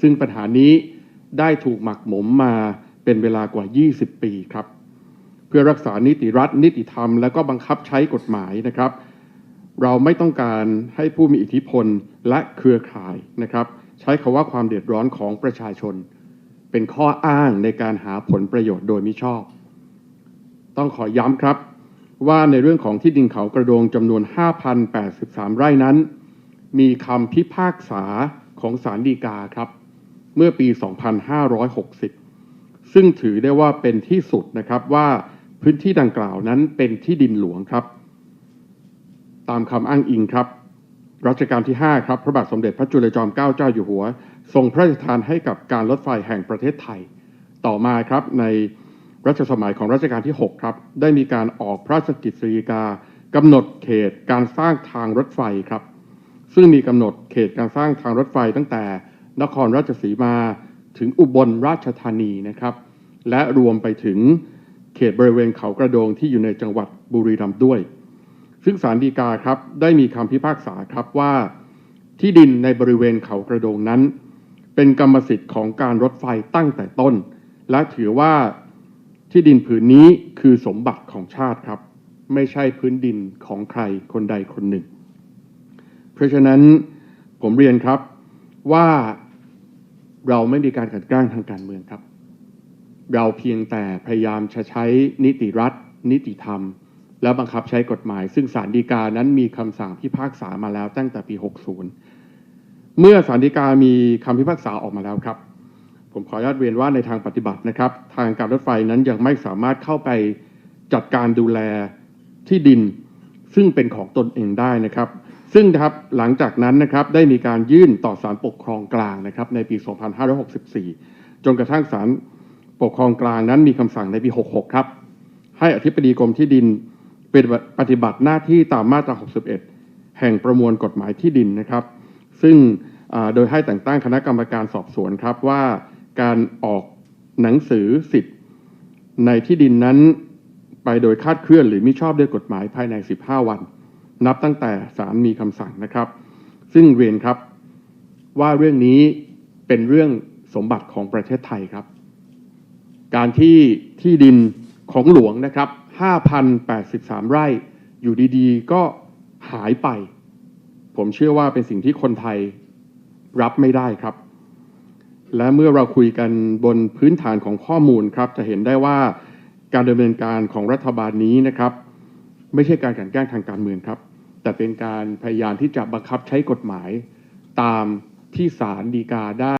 ซึ่งปัญหานี้ได้ถูกหมักหมมมาเป็นเวลากว่า 20 ปีครับ เพื่อรักษานิติรัฐ นิติธรรม และก็บังคับใช้กฎหมายนะครับ เราไม่ต้องการให้ผู้มีอิทธิพลและเครือข่ายนะครับ ใช้คาว่าความเดือดร้อนของประชาชน เป็นข้ออ้างในการหาผลประโยชน์โดยมิชอบ ต้องขอย้ำครับว่าในเรื่องของที่ดินเขากระโดงจำนวน 5,083 ไร่นั้น มีคำพิพากษาของศาลฎีกาครับ เมื่อปี 2560 ซึ่งถือได้ว่าเป็นที่สุดนะครับว่าพื้นที่ดังกล่าวนั้นเป็นที่ดินหลวงครับ ตามคำอ้างอิงครับ รัชกาลที่ 5 ครับ พระบาทสมเด็จพระจุลจอมเกล้าเจ้าอยู่หัว ทรงพระราชทานให้กับการรถไฟแห่งประเทศไทย ต่อมาครับในรัชสมัยของรัชกาลที่ 6 ครับ ได้มีการออกพระราชกิจสีกากำหนดเขตการสร้างทางรถไฟครับ ซึ่งมีกำหนดเขตการสร้างทางรถไฟตั้งแต่ นครราชสีมาถึงอุบลราชธานีนะครับ และรวมไปถึงเขตบริเวณเขากระโดงที่อยู่ในจังหวัดบุรีรัมย์ด้วย ซึ่งศาลฎีกาครับได้มีคำพิพากษาครับว่า ที่ดินในบริเวณเขากระโดงนั้น เป็นกรรมสิทธิ์ของการรถไฟตั้งแต่ต้น และถือว่าที่ดินผืนนี้คือสมบัติของชาติครับ ไม่ใช่พื้นดินของใครคนใดคนหนึ่ง เพราะฉะนั้นผมเรียนครับว่า เราไม่มีการกลันแกล้งทางการเมืองครับ เราเพียงแต่พยายามจะใช้นิติรัฐ นิติธรรม และบังคับใช้กฎหมาย ซึ่งศาลฎีกานั้นมีคำสั่งพิพากษามาแล้วตั้งแต่ปี 60 เมื่อศาลฎีกามีคำพิพากษาออกมาแล้วครับ ผมขออนุญาตเรียนว่าในทางปฏิบัตินะครับ ทางการรถไฟนั้นยังไม่สามารถเข้าไปจัดการดูแลที่ดิน ซึ่งเป็นของตนเองได้นะครับ ซึ่งครับหลังจากนั้นนะครับได้มีการยื่นต่อศาลปกครองกลางนะครับในปี 2564 จนกระทั่งศาลปกครองกลางนั้นมีคำสั่งในปี 66 ครับ ให้อธิบดีกรมที่ดินเป็นปฏิบัติหน้าที่ตามมาตรา 61 แห่งประมวลกฎหมายที่ดินนะครับ ซึ่งโดยให้แต่งตั้งคณะกรรมการสอบสวนครับว่าการออกหนังสือสิทธิ์ในที่ดินนั้นไปโดยคาดเคลื่อนหรือมิชอบด้วยกฎหมายภายใน 15 วัน นับตั้งแต่ศาลมีคำสั่งนะครับ ซึ่งเรียนครับว่าเรื่องนี้เป็นเรื่องสมบัติของประเทศไทยครับ การที่ที่ดินของหลวงนะครับ 5,083 ไร่อยู่ดีๆ ก็หายไป ผมเชื่อว่าเป็นสิ่งที่คนไทยรับไม่ได้ครับ และเมื่อเราคุยกันบนพื้นฐานของข้อมูลครับ จะเห็นได้ว่าการดำเนินการของรัฐบาลนี้นะครับ ไม่ใช่การกันแกล้งทางการเมืองครับ แต่เป็นการพยายามที่จะบังคับใช้กฎหมายตามที่ศาลดีกาได้